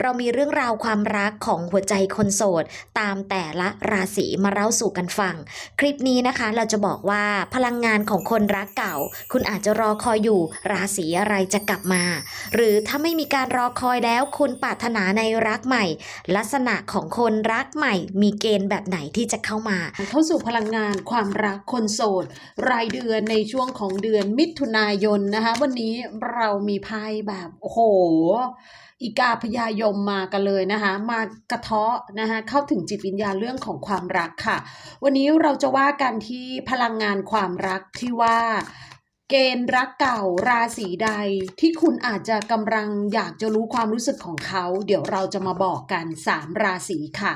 เรามีเรื่องราวความรักของหัวใจคนโสด ตามแต่ละราศีมาเล่าสู่กันฟัง คลิปนี้นะคะเราจะบอกว่าพลังงานของคนรักเก่า คุณอาจจะรอคอยอยู่ราศีอะไรจะกลับมา หรือถ้าไม่มีการรอคอยแล้วคุณปรารถนาในรักใหม่ ลักษณะของคนรักใหม่ มีเกณฑ์แบบไหนที่จะเข้ามา เข้าสู่พลังงานความรักคนโสด รายเดือนในช่วงของเดือนมิถุนายนนะคะ วันนี้เรามีไพ่แบบโอ้โห อีกาพยายมมากันเลยนะคะมากระเทาะนะคะเข้าถึงจิตวิญญาณเรื่องของความรักค่ะ วันนี้เราจะว่ากันที่พลังงานความรักที่ว่า เกณฑ์รักเก่าราศีใดที่คุณอาจจะกำลังอยากจะรู้ความรู้สึกของเขา เดี๋ยวเราจะมาบอกกัน 3 ราศีค่ะ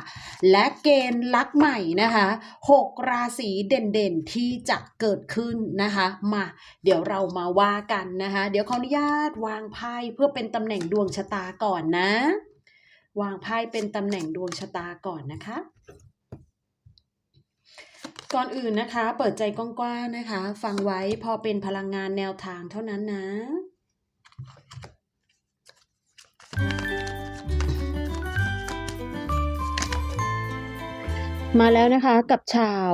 และเกณฑ์รักใหม่นะคะ6ราศีเด่นๆที่จะเกิดขึ้นนะคะมาเดี๋ยวเรามาว่ากันนะคะ เดี๋ยวขออนุญาตวางไพ่เพื่อเป็นตำแหน่งดวงชะตาก่อนนะ วางไพ่เป็นตำแหน่งดวงชะตาก่อนนะคะ ก่อนอื่นนะคะ เปิดใจกว้างๆนะคะ ฟังไว้พอเป็นพลังงานแนวทางเท่านั้นนะมาแล้วนะคะกับชาว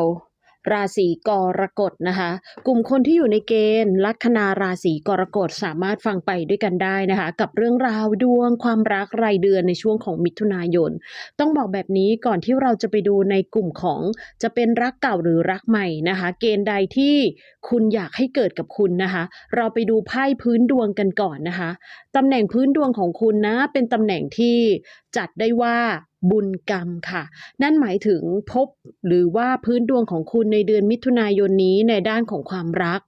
ราศีกรกฎนะคะ กลุ่มคนที่อยู่ในเกณฑ์ลัคนาราศีกรกฎสามารถฟังไปด้วยกันได้นะคะ กับเรื่องราวดวงความรักรายเดือนในช่วงของมิถุนายน ต้องบอกแบบนี้ก่อนที่เราจะไปดูในกลุ่มของจะเป็นรักเก่าหรือรักใหม่นะคะ เกณฑ์ใดที่คุณอยากให้เกิดกับคุณนะคะ เราไปดูไพ่พื้นดวงกันก่อนนะคะตำแหน่งพื้นดวงของคุณนะเป็นตำแหน่งที่จัดได้ว่า บุญกรรมค่ะ นั่นหมายถึงพบหรือว่าพื้นดวงของคุณในเดือนมิถุนายนนี้ในด้านของความรัก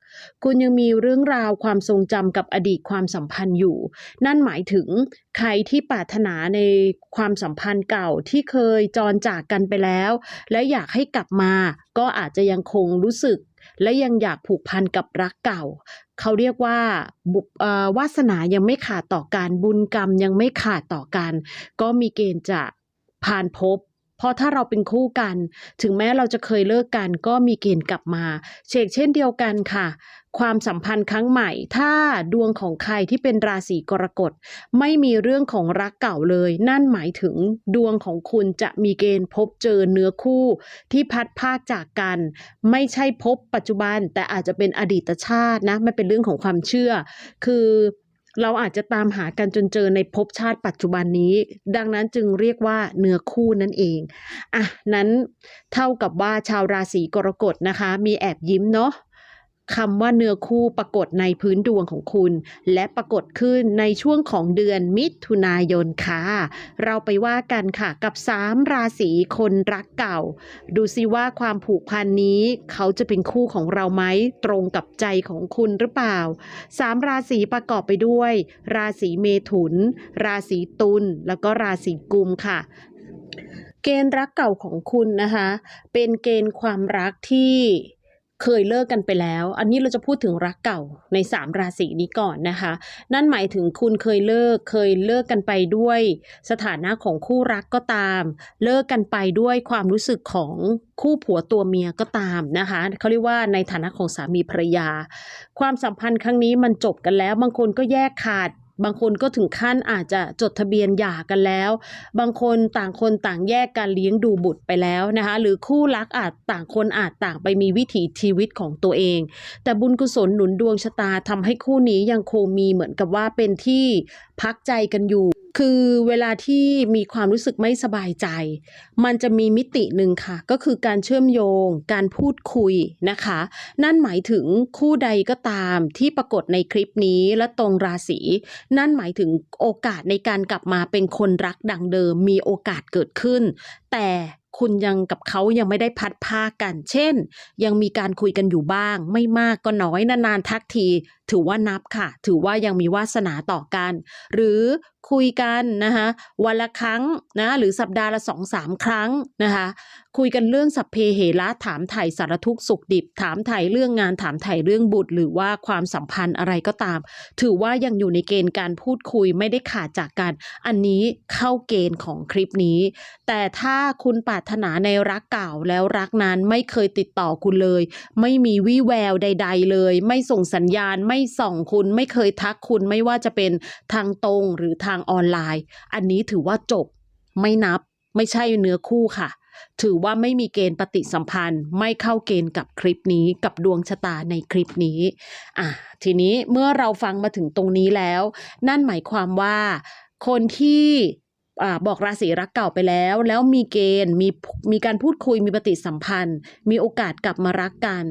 คุณยังมีเรื่องราวความทรงจำกับอดีตความสัมพันธ์อยู่ นั่นหมายถึงใครที่ปรารถนาในความสัมพันธ์เก่าที่เคยจรจากกันไปแล้ว และอยากให้กลับมา ก็อาจจะยังคงรู้สึก และยังอยากผูกพันกับรักเก่าเขาเรียกว่าบุวาสนายังไม่ขาดต่อกันบุญกรรมยังไม่ขาดต่อกัน ก็มีเกณฑ์จะ ผ่านพบ เพราะถ้าเราเป็นคู่กัน ถึงแม้เราจะเคยเลิกกันก็มีเกณฑ์กลับมาเชกเช่นเดียวกันค่ะ ความสัมพันธ์ครั้งใหม่ ถ้าดวงของใครที่เป็นราศีกรกฎไม่มีเรื่องของรักเก่าเลย นั่นหมายถึงดวงของคุณจะมีเกณฑ์พบเจอเนื้อคู่ ที่พัดภาคจากกัน ไม่ใช่พบปัจจุบันแต่อาจจะเป็นอดีตชาตินะมันเป็นเรื่องของความเชื่อ คือ เราอาจจะตามหากันจนเจอในภพชาติปัจจุบันนี้ ดังนั้นจึงเรียกว่าเนื้อคู่นั่นเองอะนั้นเท่ากับว่าชาวราศีกรกฎนะคะ มีแอบยิ้มเนาะ คำว่าเนื้อคู่ปรากฏในพื้นดวงของคุณ และปรากฏขึ้นในช่วงของเดือนมิถุนายนค่ะ เราไปว่ากันค่ะกับ 3 ราศีคนรักเก่า ดูซิว่าความผูกพันนี้ เขาจะเป็นคู่ของเราไหมตรงกับใจของคุณหรือเปล่าสามราศีประกอบไปด้วย ราศีเมถุน ราศีตุลแล้วก็ราศีกุมค่ะเกณฑ์รักเก่าของคุณนะคะ เป็นเกณฑ์ความรักที่ เคยเลิกกันไปแล้ว อันนี้เราจะพูดถึงรักเก่าในสามราศีนี้ก่อนนะคะ นั่นหมายถึงคุณเคยเลิกเคยเลิกกันไปด้วย สถานะของคู่รักก็ตาม เลิกกันไปด้วยความรู้สึกของคู่ผัวตัวเมียก็ตามนะคะเขาเรียกว่าในฐานะของสามีภรรยา ความสัมพันธ์ครั้งนี้มันจบกันแล้ว บางคนก็แยกขาด บางคนก็ถึงขั้นอาจจะจดทะเบียนหย่ากันแล้ว บางคนต่างคนต่างแยกการเลี้ยงดูบุตรไปแล้วนะคะ หรือคู่รักอาจต่างคนอาจต่างไปมีวิถีชีวิตของตัวเอง แต่บุญกุศลหนุนดวงชะตาทำให้คู่นี้ยังคงมีเหมือนกับว่าเป็นที่พักใจกันอยู่ คือเวลาที่มีความรู้สึกไม่สบายใจ มันจะมีมิติหนึ่งค่ะ ก็คือการเชื่อมโยง การพูดคุยนะคะ นั่นหมายถึงคู่ใดก็ตามที่ปรากฏในคลิปนี้และตรงราศีนั่นหมายถึงโอกาสในการกลับมาเป็นคนรักดังเดิม มีโอกาสเกิดขึ้น แต่คุณยังกับเขายังไม่ได้พัดพากัน เช่น ยังมีการคุยกันอยู่บ้าง ไม่มากก็น้อยนานๆทักที ถือว่านับค่ะ ถือว่ายังมีวาสนาต่อกัน หรือคุยกันนะคะวันละครั้งนะหรือสัปดาห์ละสองสามครั้งนะคะคุยกันเรื่องสัพเพเหระถามไถ่สารทุกข์สุขดิบ ถามไถ่เรื่องงานถามไถ่เรื่องบุตร หรือว่าความสัมพันธ์อะไรก็ตาม ถือว่ายังอยู่ในเกณฑ์การพูดคุยไม่ได้ขาดจากกัน อันนี้เข้าเกณฑ์ของคลิปนี้ แต่ถ้าคุณปรารถนาในรักเก่าแล้วรักนั้นไม่เคยติดต่อคุณเลย ไม่มีวี่แววใด ๆ เลย ไม่ส่งสัญญาณไม่ส่องคุณไม่เคยทักคุณไม่ว่าจะเป็นทางตรงหรือทางออนไลน์ อันนี้ถือว่าจบไม่นับ ไม่ใช่เนื้อคู่ค่ะ ถือว่าไม่มีเกณฑ์ปฏิสัมพันธ์ ไม่เข้าเกณฑ์กับคลิปนี้กับดวงชะตาในคลิปนี้อะทีนี้เมื่อเราฟังมาถึงตรงนี้แล้ว นั่นหมายความว่า คนที่ บอกราศีรักเก่าไปแล้ว แล้วมีเกณฑ์มีมีการพูดคุยมีปฏิสัมพันธ์ มีโอกาสกลับมารักกัน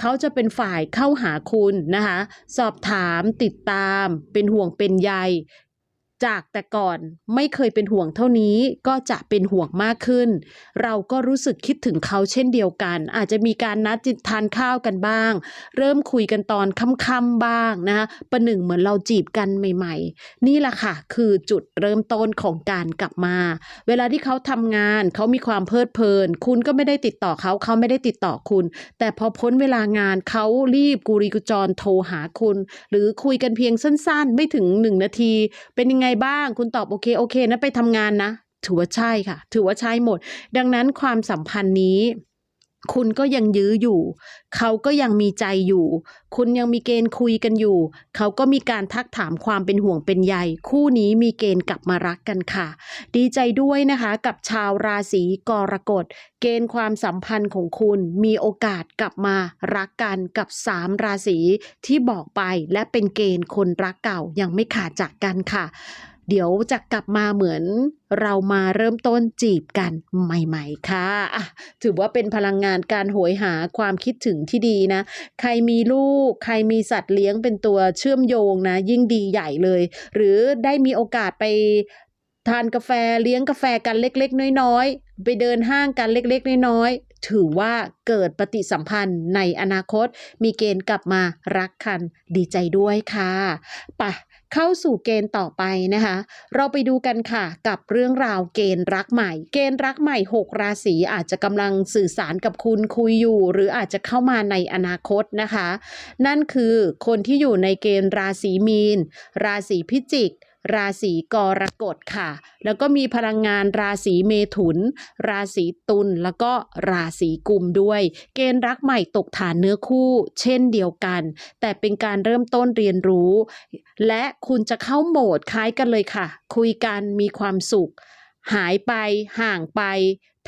เขาจะเป็นฝ่ายเข้าหาคุณนะคะ สอบถามติดตาม เป็นห่วงเป็นใย จากแต่ก่อนไม่เคยเป็นห่วงเท่านี้ก็จะเป็นห่วงมากขึ้น เราก็รู้สึกคิดถึงเขาเช่นเดียวกัน อาจจะมีการนัดจิตทานข้าวกันบ้าง เริ่มคุยกันตอนค่ำๆบ้างนะคะประหนึ่งเหมือนเราจีบกันใหม่ ๆ นี่แหละค่ะ คือจุดเริ่มต้นของการกลับมา เวลาที่เขาทำงานเขามีความเพลิดเพลิน คุณก็ไม่ได้ติดต่อเขาเขาไม่ได้ติดต่อคุณ แต่พอพ้นเวลางานเขารีบกุริกุจรโทรหาคุณ หรือคุยกันเพียงสั้น ๆ ไม่ถึงหนึ่งนาที เป็นยังไงบ้าง คุณตอบโอเคโอเคนะไปทำงานนะ ถือว่าใช่ค่ะ ถือว่าใช่หมด ดังนั้นความสัมพันธ์นี้ คุณก็ยังยื้ออยู่ เขาก็ยังมีใจอยู่ คุณยังมีเกณฑ์คุยกันอยู่ เขาก็มีการทักถามความเป็นห่วงเป็นใย คู่นี้มีเกณฑ์กลับมารักกันค่ะ ดีใจด้วยนะคะกับชาวราศีกรกฎ เกณฑ์ความสัมพันธ์ของคุณมีโอกาสกลับมารักกันกับสามราศีที่บอกไปและเป็นเกณฑ์คนรักเก่ายังไม่ขาดจากกันค่ะ เดี๋ยวจะกลับมาเหมือนเรามาเริ่มต้นจีบกันใหม่ๆค่ะ ถือว่าเป็นพลังงานการโหยหาความคิดถึงที่ดีนะ ใครมีลูก ใครมีสัตว์เลี้ยงเป็นตัวเชื่อมโยงนะ ยิ่งดีใหญ่เลย หรือได้มีโอกาสไปทานกาแฟเลี้ยงกาแฟกันเล็ก ๆ น้อยๆ ไปเดินห้างกันเล็ก ๆ น้อยๆ ถือว่าเกิดปฏิสัมพันธ์ในอนาคต มีเกณฑ์กลับมารักกันดีใจด้วยค่ะไปะ เข้าสู่เกณฑ์ต่อไปนะคะ เราไปดูกันค่ะกับเรื่องราวเกณฑ์รักใหม่ เกณฑ์รักใหม่ 6 ราศีอาจจะกำลังสื่อสารกับคุณคุยอยู่ หรืออาจจะเข้ามาในอนาคตนะคะ นั่นคือคนที่อยู่ในเกณฑ์ราศีมีน ราศีพิจิก ราศีกรกฎค่ะ แล้วก็มีพลังงานราศีเมถุน ราศีตุลแล้วก็ราศีกุมด้วย เกณฑ์รักใหม่ตกฐานเนื้อคู่ เช่นเดียวกัน แต่เป็นการเริ่มต้นเรียนรู้ และคุณจะเข้าโหมดคล้ายกันเลยค่ะ คุยกันมีความสุขหายไปห่างไป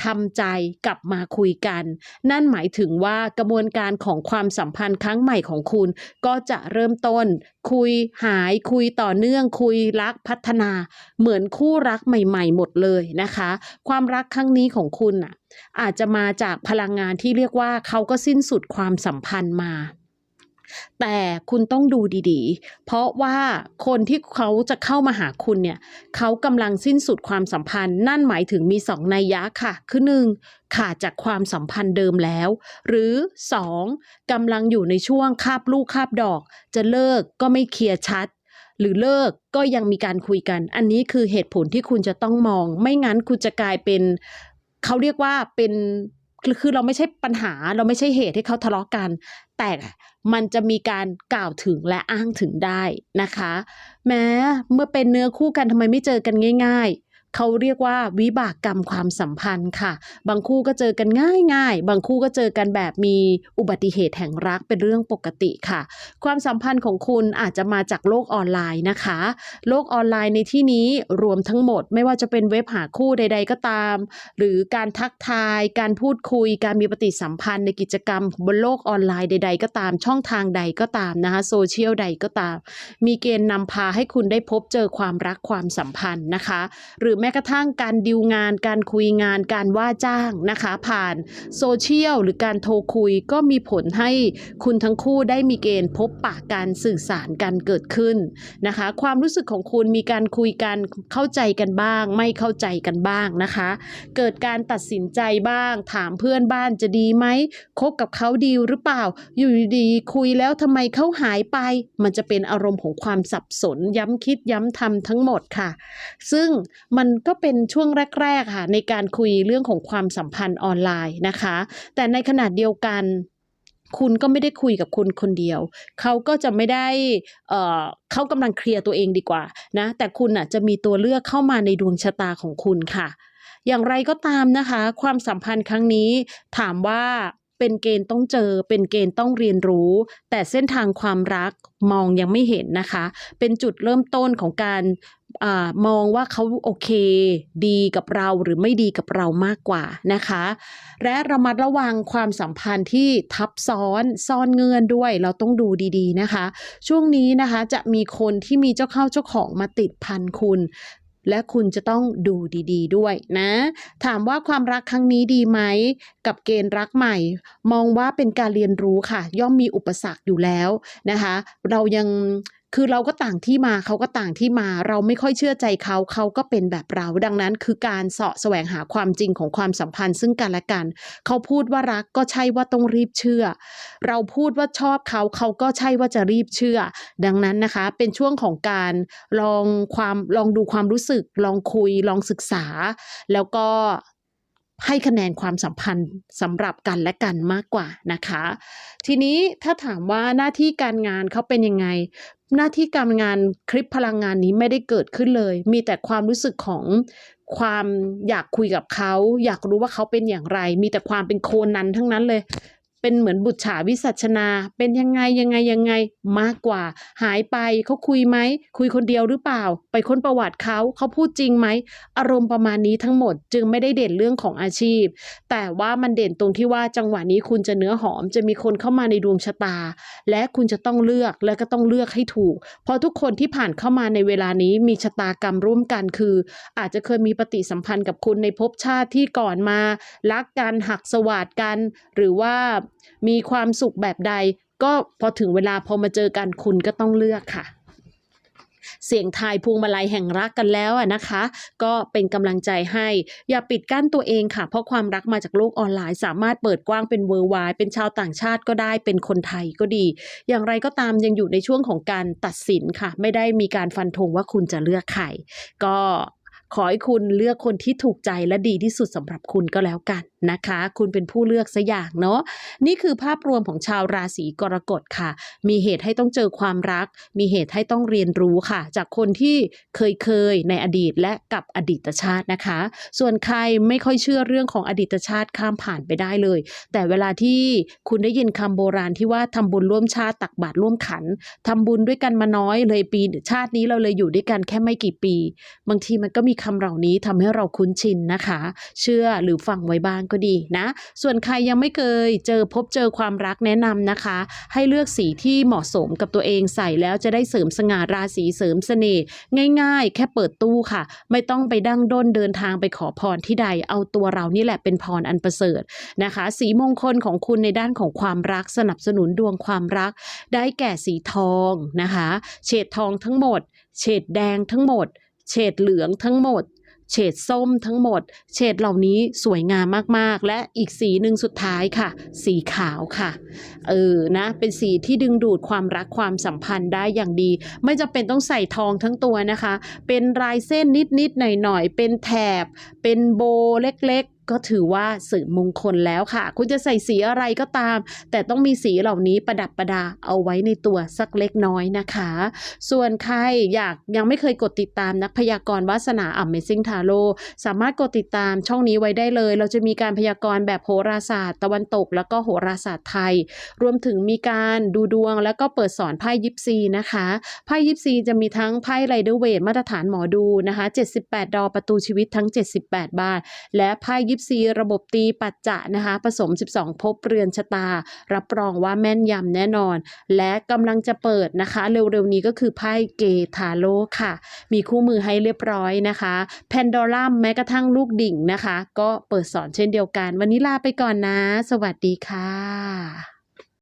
ทำใจกลับมาคุยกัน นั่นหมายถึงว่ากระบวนการของความสัมพันธ์ครั้งใหม่ของคุณ ก็จะเริ่มต้น คุยหายคุยต่อเนื่องคุยรักพัฒนา เหมือนคู่รักใหม่ ๆ หมดเลยนะคะ ความรักครั้งนี้ของคุณน่ะอาจจะมาจากพลังงานที่เรียกว่าเขาก็สิ้นสุดความสัมพันธ์มา แต่คุณต้องดูดีๆ เพราะว่าคนที่เขาจะเข้ามาหาคุณเนี่ยเขากำลังสิ้นสุดความสัมพันธ์ นั่นหมายถึงมีสองนัยยะค่ะ คือหนึ่งขาดจากความสัมพันธ์เดิมแล้ว หรือสองกำลังอยู่ในช่วงคาบลูกคาบดอก จะเลิกก็ไม่เคลียร์ชัดหรือเลิกก็ยังมีการคุยกัน อันนี้คือเหตุผลที่คุณจะต้องมอง ไม่งั้นคุณจะกลายเป็น เขาเรียกว่าเป็น คือเราไม่ใช่ปัญหาเราไม่ใช่เหตุให้เขาทะเลาะกัน แต่มันจะมีการกล่าวถึงและอ้างถึงได้นะคะ แม้เมื่อเป็นเนื้อคู่กันทำไมไม่เจอกันง่าย ๆ เขาเรียกว่าวิบากกรรมความสัมพันธ์ค่ะ บางคู่ก็เจอกันง่ายๆบางคู่ก็เจอกันแบบมีอุบัติเหตุแห่งรักเป็นเรื่องปกติค่ะ ความสัมพันธ์ของคุณอาจจะมาจากโลกออนไลน์นะคะ โลกออนไลน์ในที่นี้รวมทั้งหมด ไม่ว่าจะเป็นเว็บหาคู่ใด ๆ ก็ตาม หรือการทักทาย การพูดคุย การมีปฏิสัมพันธ์ในกิจกรรม บนโลกออนไลน์ใด ๆ ก็ตาม ช่องทางใดก็ตามนะคะโซเชียลใดก็ตาม มีเกณฑ์นำพาให้คุณได้พบเจอความรักความสัมพันธ์นะคะ หรือแม้กระทั่งการดิวงาน การคุยงาน การว่าจ้างนะคะ ผ่านโซเชียลหรือการโทรคุยก็มีผลให้คุณทั้งคู่ได้มีเกณฑ์พบปะการสื่อสารกันเกิดขึ้นนะคะ ความรู้สึกของคุณมีการคุยกันเข้าใจกันบ้าง ไม่เข้าใจกันบ้างนะคะ เกิดการตัดสินใจบ้าง ถามเพื่อนบ้านจะดีไหมคบกับเขาดีหรือเปล่า อยู่ดีคุยแล้วทำไมเขาหายไป มันจะเป็นอารมณ์ของความสับสนย้ำคิดย้ำทำทั้งหมดค่ะ ซึ่งมันก็เป็นช่วงแรกๆค่ะในการคุยเรื่องของความสัมพันธ์ออนไลน์นะคะ แต่ในขณะเดียวกันคุณก็ไม่ได้คุยกับคุณคนเดียว เขาก็จะไม่ได้ เอ่อเขากำลังเคลียร์ตัวเองดีกว่านะ แต่คุณอะจะมีตัวเลือกเข้ามาในดวงชะตาของคุณค่ะ อย่างไรก็ตามนะคะ ความสัมพันธ์ครั้งนี้ถามว่าเป็นเกณฑ์ต้องเจอ เป็นเกณฑ์ต้องเรียนรู้ แต่เส้นทางความรักมองยังไม่เห็นนะคะ เป็นจุดเริ่มต้นของการ มองว่าเขาโอเค ดีกับเราหรือไม่ดีกับเรามากกว่านะคะ และระมัดระวังความสัมพันธ์ที่ทับซ้อนซ่อนเงื่อนด้วย เราต้องดูดีๆนะคะ ช่วงนี้นะคะจะมีคนที่มีเจ้าเข้าเจ้าของมาติดพันคุณและคุณจะต้องดูดี ๆ ด้วยนะ ถามว่าความรักครั้งนี้ดีไหม กับเกณฑ์รักใหม่ มองว่าเป็นการเรียนรู้ค่ะ ย่อมมีอุปสรรคอยู่แล้วนะคะ เรายัง คือเราก็ต่างที่มาเขาก็ต่างที่มา เราไม่ค่อยเชื่อใจเขาเขาก็เป็นแบบเรา ดังนั้นคือการเสาะแสวงหาความจริงของความสัมพันธ์ ซึ่งกันและกัน เขาพูดว่ารักก็ใช่ว่าต้องรีบเชื่อ เราพูดว่าชอบเขาเขาก็ใช่ว่าจะรีบเชื่อ ดังนั้นนะคะเป็นช่วงของการลองความลองดูความรู้สึก ลองคุยลองศึกษา แล้วก็ ให้คะแนนความสัมพันธ์สำหรับกันและกันมากกว่านะคะ ทีนี้ถ้าถามว่าหน้าที่การงานเขาเป็นยังไง หน้าที่การงานคลิปพลังงานนี้ไม่ได้เกิดขึ้นเลย มีแต่ความรู้สึกของความอยากคุยกับเขา อยากรู้ว่าเขาเป็นอย่างไร มีแต่ความเป็นโคนนั้นทั้งนั้นเลย เป็นเหมือนบุตรฉาวิสัชนา เป็นยังไงยังไงยังไงมากกว่า หายไปเขาคุยไหม คุยคนเดียวหรือเปล่า ไปค้นประวัติเขาเขาพูดจริงไหม อารมณ์ประมาณนี้ทั้งหมดจึงไม่ได้เด่นเรื่องของอาชีพ แต่ว่ามันเด่นตรงที่ว่าจังหวะนี้คุณจะเนื้อหอมจะมีคนเข้ามาในดวงชะตา และคุณจะต้องเลือกและก็ต้องเลือกให้ถูก เพราะทุกคนที่ผ่านเข้ามาในเวลานี้มีชะตากรรมร่วมกันคือ อาจจะเคยมีปฏิสัมพันธ์กับคุณในภพชาติที่ก่อนมา รักกันหักสวาดกัน หรือว่ามีความสุขแบบใด ก็พอถึงเวลาพอมาเจอกันคุณก็ต้องเลือกค่ะ เสียงทายพวงมาลัยแห่งรักกันแล้วอะนะคะ ก็เป็นกำลังใจให้ อย่าปิดกั้นตัวเองค่ะ เพราะความรักมาจากโลกออนไลน์ สามารถเปิดกว้างเป็นเวอร์ไวเป็นชาวต่างชาติก็ได้เป็นคนไทยก็ดี อย่างไรก็ตามยังอยู่ในช่วงของการตัดสินค่ะ ไม่ได้มีการฟันธงว่าคุณจะเลือกใครก็ขอให้คุณเลือกคนที่ถูกใจและดีที่สุดสำหรับคุณก็แล้วกัน นะคะ คุณเป็นผู้เลือกซะอย่างเนาะนี่คือภาพรวมของชาวราศีกรกฎค่ะ มีเหตุให้ต้องเจอความรัก มีเหตุให้ต้องเรียนรู้ค่ะ จากคนที่เคยเคยในอดีตและกับอดีตชาตินะคะ ส่วนใครไม่ค่อยเชื่อเรื่องของอดีตชาติข้ามผ่านไปได้เลย แต่เวลาที่คุณได้ยินคำโบราณที่ว่าทำบุญร่วมชาติตักบาตรร่วมขันทำบุญด้วยกันมาน้อยเลยปีชาตินี้เราเลยอยู่ด้วยกันแค่ไม่กี่ปี บางทีมันก็มีคำเหล่านี้ทำให้เราคุ้นชินนะคะ เชื่อหรือฟังไว้บ้างก็ดีนะ ส่วนใครยังไม่เคยเจอพบเจอความรักแนะนำนะคะ ให้เลือกสีที่เหมาะสมกับตัวเองใส่แล้วจะได้เสริมสง่าราศีเสริมเสน่ห์ง่ายๆ แค่เปิดตู้ค่ะ ไม่ต้องไปดั้งด้นเดินทางไปขอพรที่ใด เอาตัวเรานี่แหละเป็นพรอันประเสริฐนะคะ สีมงคลของคุณในด้านของความรักสนับสนุนดวงความรัก ได้แก่สีทองนะคะ เฉดทองทั้งหมด เฉดแดงทั้งหมด เฉดเหลืองทั้งหมด เฉดส้มทั้งหมด เฉดเหล่านี้สวยงามมากๆ และอีกสีหนึ่งสุดท้ายค่ะ สีขาวค่ะเออนะเป็นสีที่ดึงดูดความรักความสัมพันธ์ได้อย่างดี ไม่จำเป็นต้องใส่ทองทั้งตัวนะคะ เป็นลายเส้นนิดๆหน่อยๆเป็นแถบ เป็นโบเล็กๆ ก็ถือว่าเสริมมงคลแล้วค่ะ คุณจะใส่สีอะไรก็ตาม แต่ต้องมีสีเหล่านี้ประดับประดาเอาไว้ในตัวสักเล็กน้อยนะคะ ส่วนใครอยากยังไม่เคยกดติดตามนักพยากรณ์วาสนา Amazing Tarot สามารถกดติดตามช่องนี้ไว้ได้เลย เราจะมีการพยากรณ์แบบโหราศาสตร์ ตะวันตก แล้วก็โหราศาสตร์ไทย รวมถึงมีการดูดวง แล้วก็เปิดสอนไพ่ยิปซีนะคะไพ่ยิปซีจะมีทั้งไพ่ไรเดอร์เวทมาตรฐานหมอดูนะคะ 78 ดอประตูชีวิตทั้ง 78 บาท และไพ่ยิป14 ระบบตีปัจจะนะคะผสม 12ภพเรือนชะตา รับรองว่าแม่นยำแน่นอน และกำลังจะเปิดนะคะ เร็วๆนี้ก็คือไพ่เกทาโลค่ะ มีคู่มือให้เรียบร้อยนะคะแพนดอรัมแม้กระทั่งลูกดิ่งนะคะ ก็เปิดสอนเช่นเดียวกัน วันนี้ลาไปก่อนนะ สวัสดีค่ะ